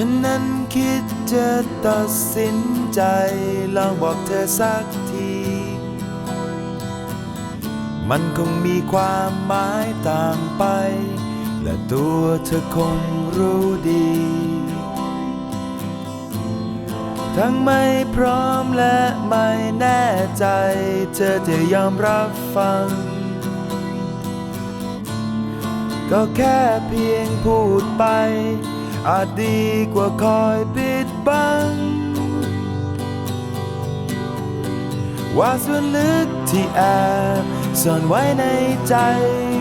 ฉันนั้นคิดจะตัดสินใจลองบอกเธอสักที มันคงมีความหมายต่างไป และตัวเธอคงรู้ดี ทั้งไม่พร้อมและไม่แน่ใจ เธอจะยอมรับฟัง ก็แค่เพียงพูดไป อาจดีกว่าคอยปิดบัง ว่าส่วนลึกที่แอบซ่อนไว้ในใจ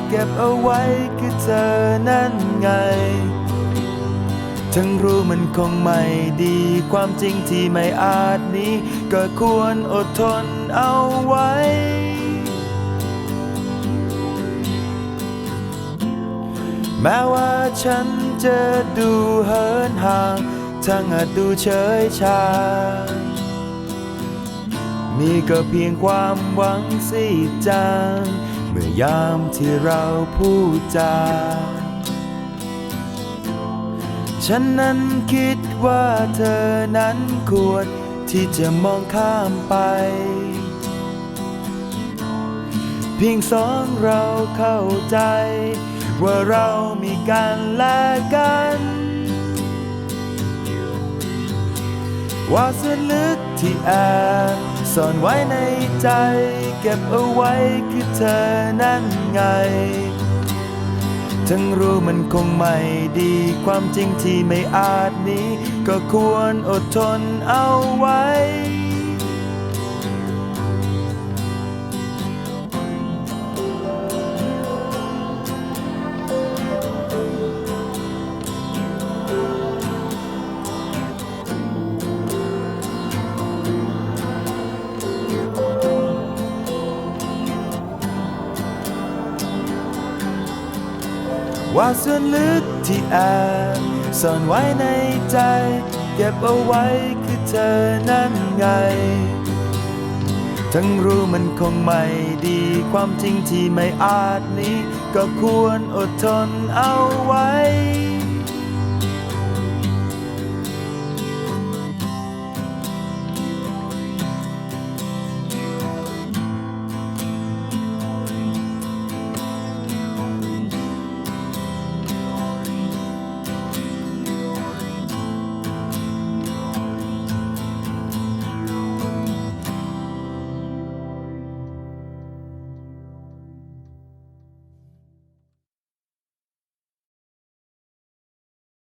เก็บเอาไว้คือเธอนั่นไง ทั้งรู้มันคงไม่ดี ความจริงที่ไม่อาจหนี้ ก็ควรอดทนเอาไว้ แม้ว่าฉันจะดูเหินห่างทั้งอาจดูเฉยชา มีก็เพียงความหวังสิจางเมื่อยามที่เราพูดจา ฉันนั้นคิดว่าเธอนั้นควรที่จะมองข้ามไป เพียงสองเราเข้าใจ ว่าเรามีกันและกัน ว่าส่วนลึกที่แอบซ่อนไว้ในใจ เก็บเอาไว้คือเธอนั่นไง ทั้งรู้มันคงไม่ดี ความจริงที่ไม่อาจหนี้ ก็ควรอดทนเอาไว้ ว่าส่วนลึกที่แอบซ่อนไว้ในใจ เก็บเอาไว้คือเธอนั่นไง ทั้งรู้มันคงไม่ดี ความจริงที่ไม่อาจหนี้ ก็ควรอดทนเอาไว้